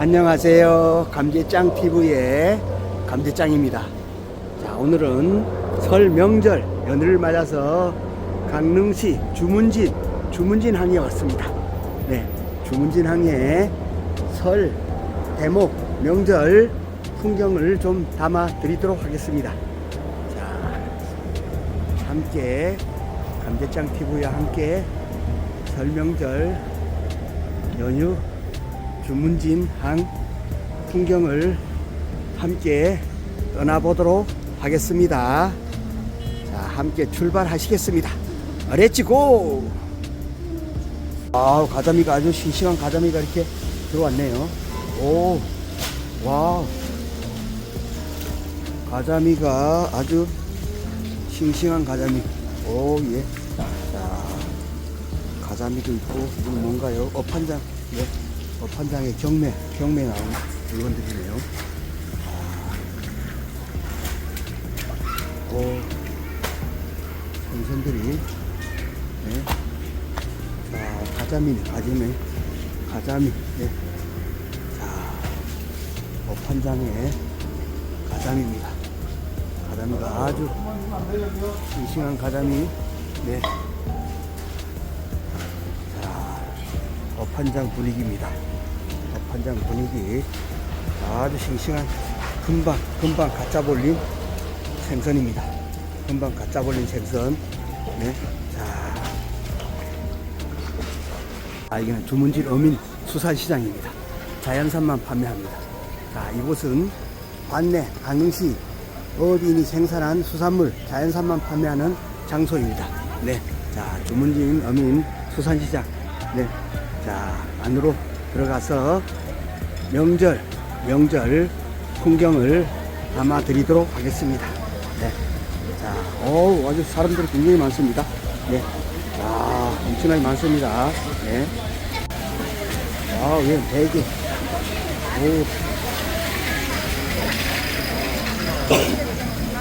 안녕하세요. 감제짱 TV의 감제짱입니다. 자, 오늘은 설 명절 연휴를 맞아서 강릉시 주문진 주문진 항에 왔습니다. 네, 주문진 항에 설 대목 명절 풍경을 좀 담아 드리도록 하겠습니다. 자, 함께 감제짱 TV와 함께 설 명절 연휴 주문진 항 풍경을 함께 떠나보도록 하겠습니다. 자, 함께 출발하시겠습니다. 렛츠고! 아, 가자미가 아주 싱싱한 가자미가 이렇게 들어왔네요. 오, 와우. 가자미가 아주 싱싱한 가자미. 오, 예. 자, 가자미도 있고, 이건 뭔가요? 어판장. 예. 어 판장에 경매, 경매 나온 물건들이네요. 아. 오, 생선들이. 네. 자, 가자미네, 가자미. 가자미. 네. 자, 어판장에 가자미입니다. 가자미가 아주 싱싱한 가자미. 네. 어판장 분위기입니다. 어판장 분위기 아주 싱싱한 금방 금방 갖다 볼린 생선입니다. 금방 갖다 볼린 생선. 네. 자, 아 이거는 주문진 어민 수산시장입니다. 자연산만 판매합니다. 자, 이곳은 관내 강릉시 어린이 생산한 수산물 자연산만 판매하는 장소입니다. 네. 자, 주문진 어민 수산시장. 네. 자, 안으로 들어가서 명절, 명절 풍경을 담아 드리도록 하겠습니다. 네. 자, 어우, 아주 사람들이 굉장히 많습니다. 네. 아, 엄청나게 많습니다. 네. 아, 왜 대게. 오.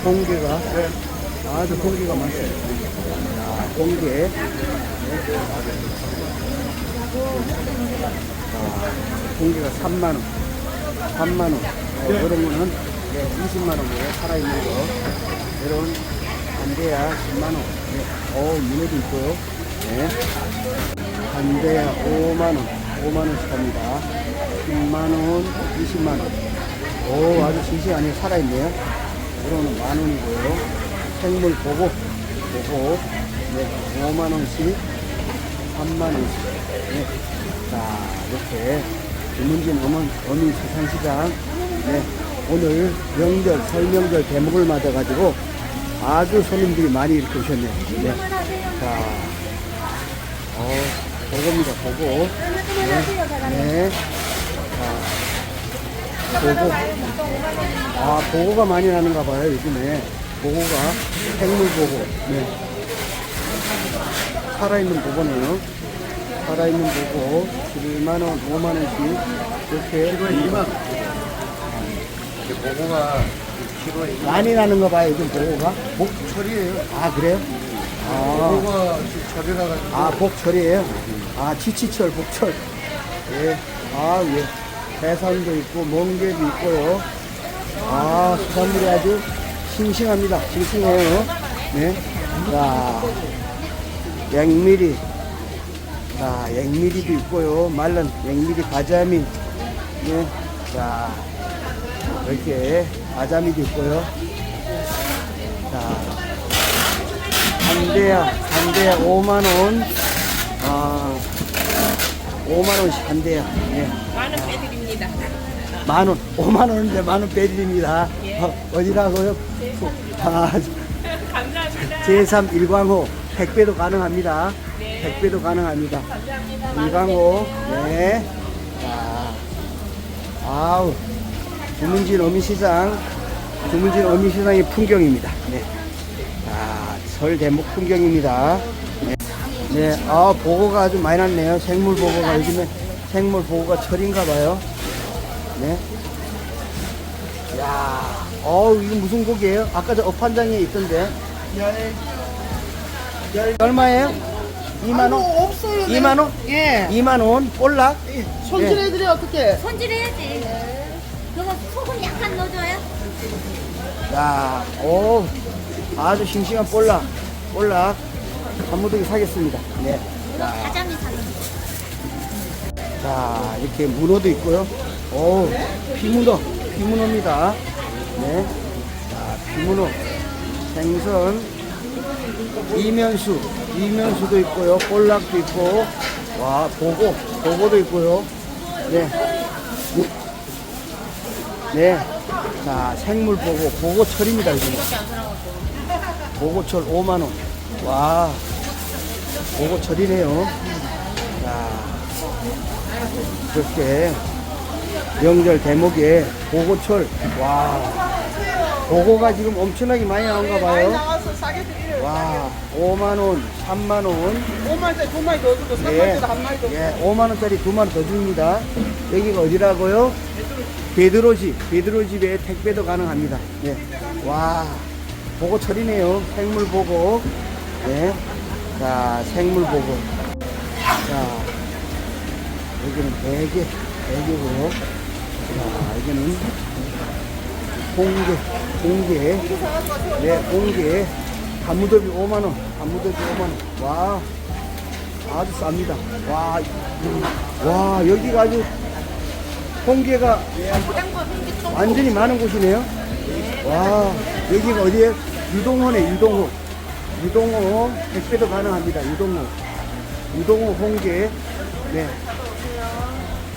공개가, 네. 아주 공개가 많습니다. 자, 공개. 공기가 3만 원, 3만 원, 어, 이런 거는 20만원으로 살아 있는 거, 이런 반대야 10만 원, 네. 어, 문어도 있고요. 네. 반대야 5만 원, 5만 원씩 합니다. 10만 원, 20만 원. 오, 아주 싱싱하네. 살아 있네요. 이거는 만 원이고요. 생물 보고, 보고, 네, 5만 원씩, 3만 원씩. 네. 자, 이렇게 주문진 어민, 어민 수산시장 네, 오늘 명절, 설명절 대목을 맞아가지고 아주 손님들이 많이 이렇게 오셨네요. 네. 자, 어, 보고입니다, 보고. 네. 네. 자, 보고. 아, 보고가 많이 나는가 봐요, 요즘에. 보고가 생물 보고. 네. 살아있는 보고네요. 살아있는 보고 7만원, 5만원씩 이렇게 키로에 2만 원. 이게 보고가 키로에 2만 많이 나는 거 봐요 요즘 보고가? 목철이에요. 아 그래요? 아, 보고가 지금 철이라 가지고. 아 복철이에요? 아 지치철 복철. 예 아 예. 해산도 있고 멍게도 있고요. 아 수산물이 아주 싱싱합니다. 싱싱해요. 네 자 양미리 자, 앵미리도 있고요. 말른 앵미리 가자미. 네. 자, 이렇게 가자미도 있고요. 자, 한대야, 한대야 5만원. 아, 5만원씩 한대야. 네. 만원 빼드립니다. 만원, 5만원인데 만원 빼드립니다. 어, 어디라고요? 아, 감사합니다. 제3 일광호 택배도 가능합니다. 네. 택배도 가능합니다. 감사합니다. 일광호, 네. 자, 아우, 주문진 어민시장, 주문진 어민시장의 풍경입니다. 네. 자, 설 대목 풍경입니다. 네. 네, 아, 보고가 아주 많이 났네요. 생물 보고가 요즘에 생물 보고가 철인가 봐요. 네. 야, 어우, 이거 무슨 고기예요? 아까 저 업판장에 있던데. 열, 열, 얼마예요? 2만 원? 없어요. 2만 원? 예. 2만 원? 볼락? 손질해드려 어떻게? 손질해야지. 그거 소금 약간 넣어줘요. 자, 오, 아주 싱싱한 볼락, 볼락 한 무더기 사겠습니다. 네. 이거 가자미 사는 거. 자, 이렇게 문어도 있고요. 오, 피문어, 피문어입니다. 네. 자, 피문어, 생선, 이면수, 이면수도 있고요. 볼락도 있고, 와, 보고, 보고도 있고요. 네. 네. 자, 생물 보고, 보고철입니다, 이거. 보고철 5만원. 와, 보고철이네요. 자, 그렇게 명절 대목에 보고철 와 보고가 지금 엄청나게 많이 나온가 봐요 나 와 5만원 3만원 5만원짜리 두 마리 더 주고 예, 3만원짜리 한 마리 더 주고. 예 5만원짜리 두 마리 더 줍니다 여기가 어디라고요? 베드로집 베드로집에 택배도 가능합니다 예. 와 보고철이네요 생물 보고 네. 자 생물 보고 자 여기는 대게, 대게고요. 자, 여기는 공게, 공게. 네, 공게. 한무더비 5만원, 한무더비 5만원. 와, 아주 쌉니다. 와, 음, 와, 여기가 아주 공게가 완전히 많은 곳이네요. 와, 여기가 어디에? 유동호네, 유동호. 유동호, 택배도 가능합니다. 유동호. 유동호 홍게. 네.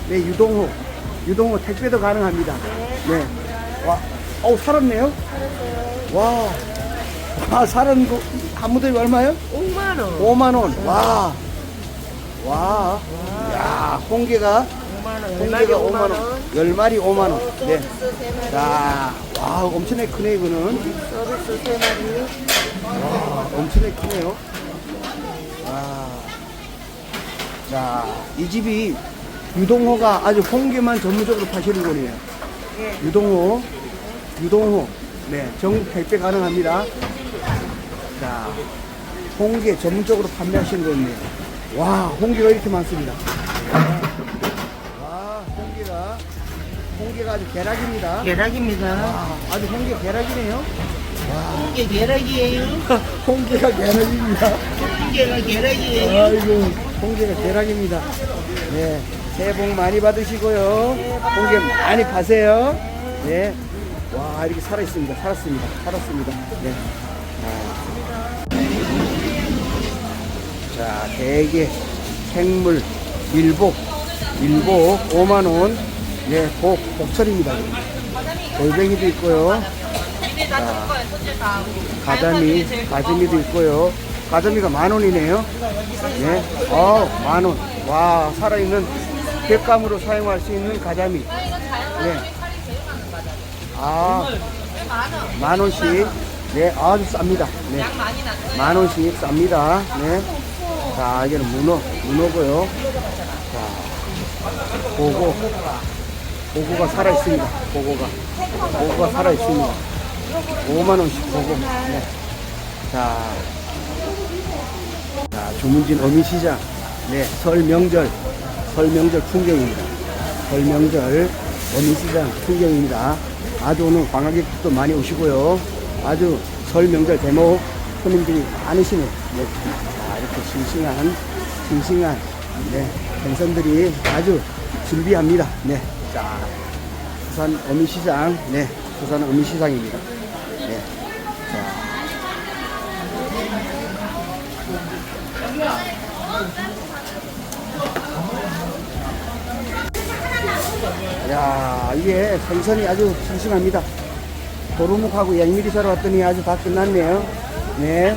네, 유동호. 유동호 택배도 가능합니다. 네. 와, 어우, 살았네요? 와. 와, 살은 거, 한 무더기 얼마요? 5만 원. 5만 원. 와. 와. 야, 홍게가, 5만 원. 홍게가 5만 원. 10마리 5만 원. 네. 자, 와, 엄청나게 크네, 이거는. 서비스 세 마리. 와, 엄청나게 크네요. 와. 자, 이 집이 유동호가 아주 홍게만 전문적으로 파시는 곳이에요. 유동호, 유동호. 네, 전국 택배 가능합니다. 자, 홍게 전문적으로 판매하시는 곳이네요. 와, 홍게가 이렇게 많습니다. 와, 홍게가, 홍게가 아주 계락입니다. 계락입니다. 와, 아주 홍게 계락이네요. 이게 계락이에요. 홍게가 계락입니다. 이게가 계락이에요. 아이고, 홍게가 대락입니다. 네, 새해 복 많이 받으시고요. 홍게 많이 파세요. 네. 와, 이렇게 살아있습니다. 살았습니다. 살았습니다. 네. 자, 대게, 생물, 일복, 일복 5만원. 네, 복, 복철입니다. 골뱅이도 있고요. 자, 가자미, 가자미도 있고요. 가자미가 만 원이네요. 네, 어, 만 원. 와, 살아있는 객감으로 사용할 수 있는 가자미. 네. 아, 만 원씩. 네, 아주 쌉니다. 네. 만 원씩 쌉니다. 네. 자, 이게는 문어, 문어고요. 자, 보고, 보고가 살아있습니다. 보고가. 보고가 살아있습니다. 5만원씩 보고. 네. 자, 자, 조문진 어민시장. 네, 설 명절, 설 명절 풍경입니다. 설 명절 어민시장 풍경입니다. 아주 오늘 관광객도 많이 오시고요. 아주 설 명절 대목 손님들이 많으시네요. 네. 자, 이렇게 싱싱한, 싱싱한, 네, 생선들이 아주 준비합니다. 네. 자, 부산 어민시장, 네, 부산 어민시장입니다. 네. 자. 야, 이게 생선이 아주 싱싱합니다. 도루묵하고 양미리 사러 왔더니 아주 다 끝났네요. 네.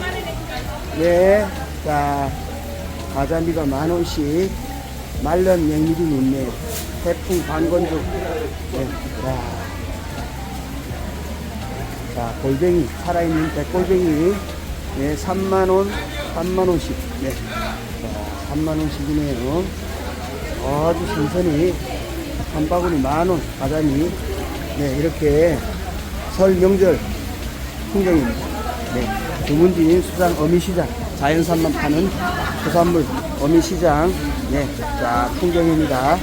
네. 자, 가자미가 만 원씩, 말른 양미리 있네. 태풍 반건조. 네. 자. 자, 골뱅이, 살아있는 백골뱅이. 네, 3만원, 3만원씩. 네. 자, 3만원씩이네요. 아주 신선히 한 바구니 만 원, 가자미. 네, 이렇게 설 명절 풍경입니다. 네, 주문진 수산 어미시장 자연산만 파는 부산물 어민시장 네, 자 풍경입니다.